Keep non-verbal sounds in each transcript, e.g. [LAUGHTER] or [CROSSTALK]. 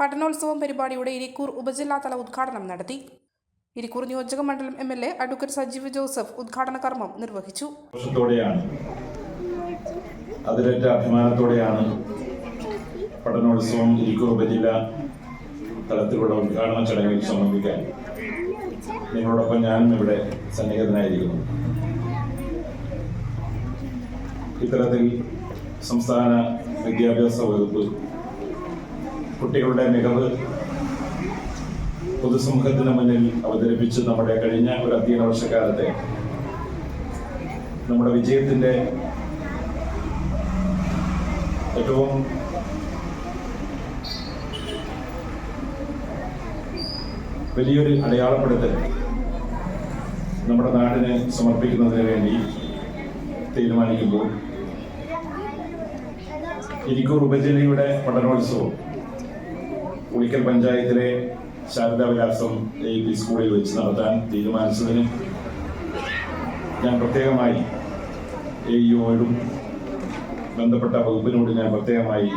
പഠനോത്സവം പരിപാടിയുടെ ഇരിക്കൂർ ഉപജില്ലാതല ഉദ്ഘാടനം നടത്തി. ഇരിക്കൂർ നിയോജക മണ്ഡലം M L A advocate Sajeev Joseph ഉദ്ഘാടന കർമ്മം നിർവഹിച്ചു. അതിലേറ്റ അഭിമാനത്തോടെയാണ് പഠനോത്സവം ഇരിക്കൂർ ഉപജില്ല തലത്തിലുള്ള ഉദ്ഘാടന ചടങ്ങിൽ സംബന്ധിക്കാൻ നിങ്ങളോടൊപ്പം ഞാനും ഇവിടെ സന്നിഹിതനായിരിക്കുന്നു. ഇത്തരത്തിൽ സംസ്ഥാന വിദ്യാഭ്യാസ വകുപ്പ് കുട്ടികളുടെ മികവ് പൊതുസമൂഹത്തിന് മുന്നിൽ അവതരിപ്പിച്ച് നമ്മുടെ കഴിഞ്ഞ ഒരു അധ്യയന വർഷക്കാലത്തെ നമ്മുടെ വിജയത്തിന്റെ ഏറ്റവും വലിയൊരു അടയാളപ്പെടുത്തൽ നമ്മുടെ നാടിനെ സമർപ്പിക്കുന്നതിന് വേണ്ടി തീരുമാനിക്കുമ്പോൾ ഇരിക്കൂർ ഉപജില്ലയുടെ പഠനോത്സവം ഉളിക്കൽ പഞ്ചായത്തിലെ ശാരദാ വിലാസം എ പി സ്കൂളിൽ വെച്ച് നടത്താൻ തീരുമാനിച്ചതിന് ഞാൻ പ്രത്യേകമായി എ ഇയോടും ബന്ധപ്പെട്ട വകുപ്പിനോട് ഞാൻ പ്രത്യേകമായി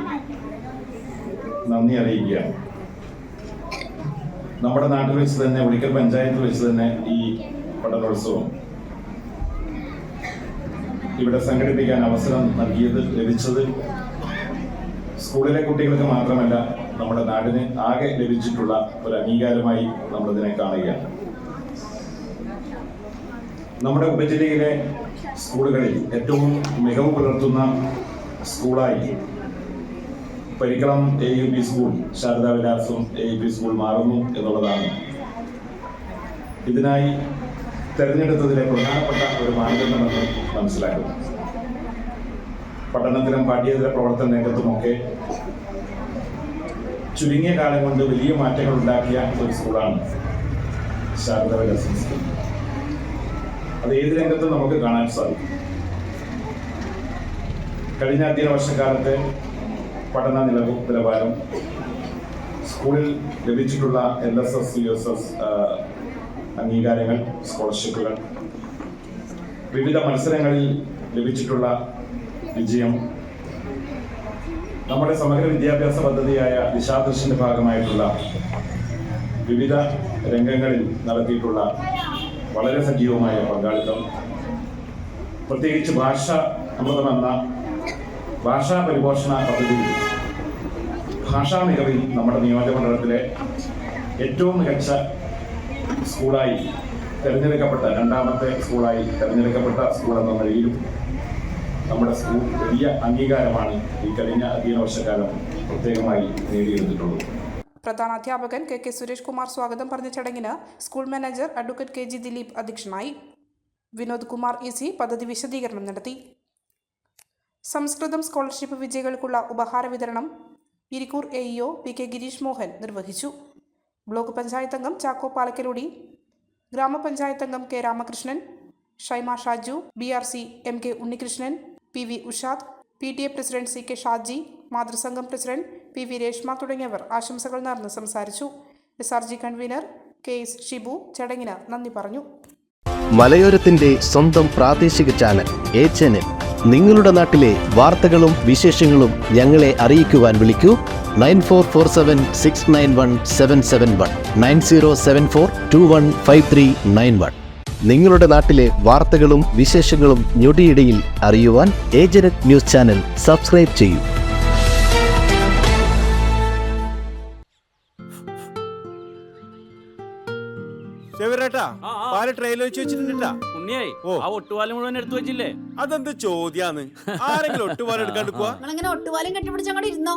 നന്ദി അറിയിക്കുകയാണ്. നമ്മുടെ നാട്ടിൽ വെച്ച് തന്നെ ഉളിക്കൽ പഞ്ചായത്തിൽ വെച്ച് തന്നെ ഈ പഠനോത്സവം ഇവിടെ സംഘടിപ്പിക്കാൻ അവസരം നൽകിയത് ലഭിച്ചത് സ്കൂളിലെ കുട്ടികൾക്ക് മാത്രമല്ല നമ്മുടെ നാടിന് ആകെ ലഭിച്ചിട്ടുള്ള ഒരു അംഗീകാരമായി നമ്മളിതിനെ കാണുകയാണ്. നമ്മുടെ ഉപജില്ലയിലെ സ്കൂളുകളിൽ ഏറ്റവും മികവ് പുലർത്തുന്ന സ്കൂളായി Parikkalam A U P school Sarada Vilasam A U P school മാറുന്നു എന്നുള്ളതാണ്. ഇതിനായി തെരഞ്ഞെടുത്തതിലെ പ്രധാനപ്പെട്ട ഒരു മാനദണ്ഡമെന്ന് മനസ്സിലാക്കുന്നു. പഠനത്തിലും പാഠ്യേതര പ്രവർത്തന രംഗത്തുമൊക്കെ ചുരുങ്ങിയ കാലം കൊണ്ട് വലിയ മാറ്റങ്ങൾ ഉണ്ടാക്കിയ ഒരു സ്കൂളാണ് ശാരദ വികസന സ്കൂൾ. അത് ഏത് രംഗത്തും നമുക്ക് കാണാൻ സാധിക്കും. കഴിഞ്ഞ അധ്യയന വർഷക്കാലത്തെ പഠന നിലവും നിലവാരം സ്കൂളിൽ ലഭിച്ചിട്ടുള്ള L S S U S S അംഗീകാരങ്ങൾ സ്കോളർഷിപ്പുകൾ വിവിധ മത്സരങ്ങളിൽ ലഭിച്ചിട്ടുള്ള വിജയം നമ്മുടെ സമഗ്ര വിദ്യാഭ്യാസ പദ്ധതിയായ ദിശാദർശന്റെ ഭാഗമായിട്ടുള്ള വിവിധ രംഗങ്ങളിൽ നടത്തിയിട്ടുള്ള വളരെ സജീവമായ പങ്കാളിത്തം. പ്രത്യേകിച്ച് ഭാഷ അമൃതം എന്ന ഭാഷാ പരിപോഷണ പദ്ധതി ഭാഷാ മികവിൽ നമ്മുടെ നിയോജകമണ്ഡലത്തിലെ ഏറ്റവും മികച്ച സ്കൂളായി തിരഞ്ഞെടുക്കപ്പെട്ട രണ്ടാമത്തെ സ്കൂളായി തിരഞ്ഞെടുക്കപ്പെട്ട സ്കൂൾ എന്ന നിലയിലും നമ്മുടെ സ്കൂൾ വലിയ അംഗീകാരമാണ് ഈ കഴിഞ്ഞ അധ്യയന വർഷക്കാലം പ്രത്യേകമായി നേടിയെടുത്തിട്ടുള്ളത്. പ്രധാന അധ്യാപകൻ കെ കെ സുരേഷ് കുമാർ സ്വാഗതം പറഞ്ഞ ചടങ്ങിന് school manager advocate K G Dileep അധ്യക്ഷനായി. വിനോദ് കുമാർ ഇ സി പദ്ധതി വിശദീകരണം നടത്തി. സംസ്കൃതം സ്കോളർഷിപ്പ് വിജയികൾക്കുള്ള ഉപഹാര വിതരണം Irikkur A EO P K Gireesh Mohan നിർവഹിച്ചു. ബ്ലോക്ക് പഞ്ചായത്ത് അംഗം ചാക്കോ പാലക്കലുടി ഗ്രാമപഞ്ചായത്ത് അംഗം K Ramakrishnan Shaima Shaju B R C M K Unnikrishnan P V Ushad P T A president C K Shaji മാതൃസംഘം president P V Reshma തുടങ്ങിയവർ ആശംസകൾ നേർന്ന് സംസാരിച്ചു. S R G convener K S Shibu ചടങ്ങിന് നന്ദി പറഞ്ഞു. മലയോരത്തിന്റെ സ്വന്തം പ്രാദേശിക ചാനൽ എ ചാനൽ. നിങ്ങളുടെ നാട്ടിലെ വാർത്തകളും വിശേഷങ്ങളും ഞങ്ങളെ അറിയിക്കുവാൻ വിളിക്കൂ. Nine four four seven six nine one seven seven one nine zero seven four two one five three nine one. നിങ്ങളുടെ നാട്ടിലെ വാർത്തകളും വിശേഷങ്ങളും ഞൊടിയിടയിൽ അറിയുവാൻ ഏജനറ്റ് ന്യൂസ് ചാനൽ സബ്സ്ക്രൈബ് ചെയ്യൂ. അതെന്ത് ചോദ്യാന്ന്? ആരെങ്കിലും ഒട്ടുപാലം എടുക്കാണ്ട് ഒട്ടുപാലം നിങ്ങളിങ്ങനെ ഒട്ടുപാലും കെട്ടിപ്പിടിച്ച് അങ്ങോട്ട് ഇരുന്നോ?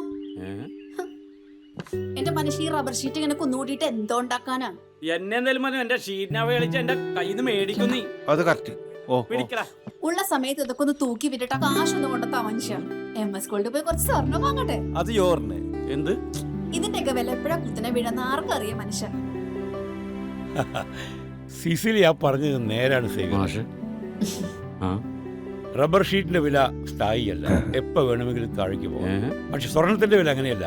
എന്റെ മനുഷ്യ ഈ റബ്ബർ ഷീറ്റ് ഇങ്ങനെ കുന്നുകൂടിയിട്ട് എന്തോ ഉണ്ടാക്കാനാ? എന്നെ എന്തായാലും മതി. എന്റെ ഷീറ്റിനാവ കളിച്ച് എന്റെ കയ്യിൽ നിന്ന് മേടിക്കും നീ. അത് കറക്റ്റ് ഓ പിടിക്കടാ ഉള്ള സമയത്ത് ഇതൊക്കെ ഒന്ന് തൂക്കി വിട്ടിട്ട് കാശൊന്നും കൊണ്ടത്താ മനുഷ്യ. എം എസ് സ്കൂളിൽ പോയി കുറച്ച് സ്വർണം വാങ്ങട്ടെ? അത് യോറിന് എന്ത്? ഇതിന്റെയൊക്കെ വില എപ്പോഴാ കുത്തിനെ വീഴുന്ന ആർക്കും അറിയാം മനുഷ്യ. [LAUGHS] സിസിലി ആ പറഞ്ഞത് നേരാണ് സേവ ആ? റബ്ബർ ഷീറ്റിന്റെ വില സ്ഥായിയല്ല. [LAUGHS] എപ്പോ വേണമെങ്കിലും താഴേക്ക് പോകാം. പക്ഷെ സ്വർണത്തിന്റെ വില അങ്ങനെയല്ല.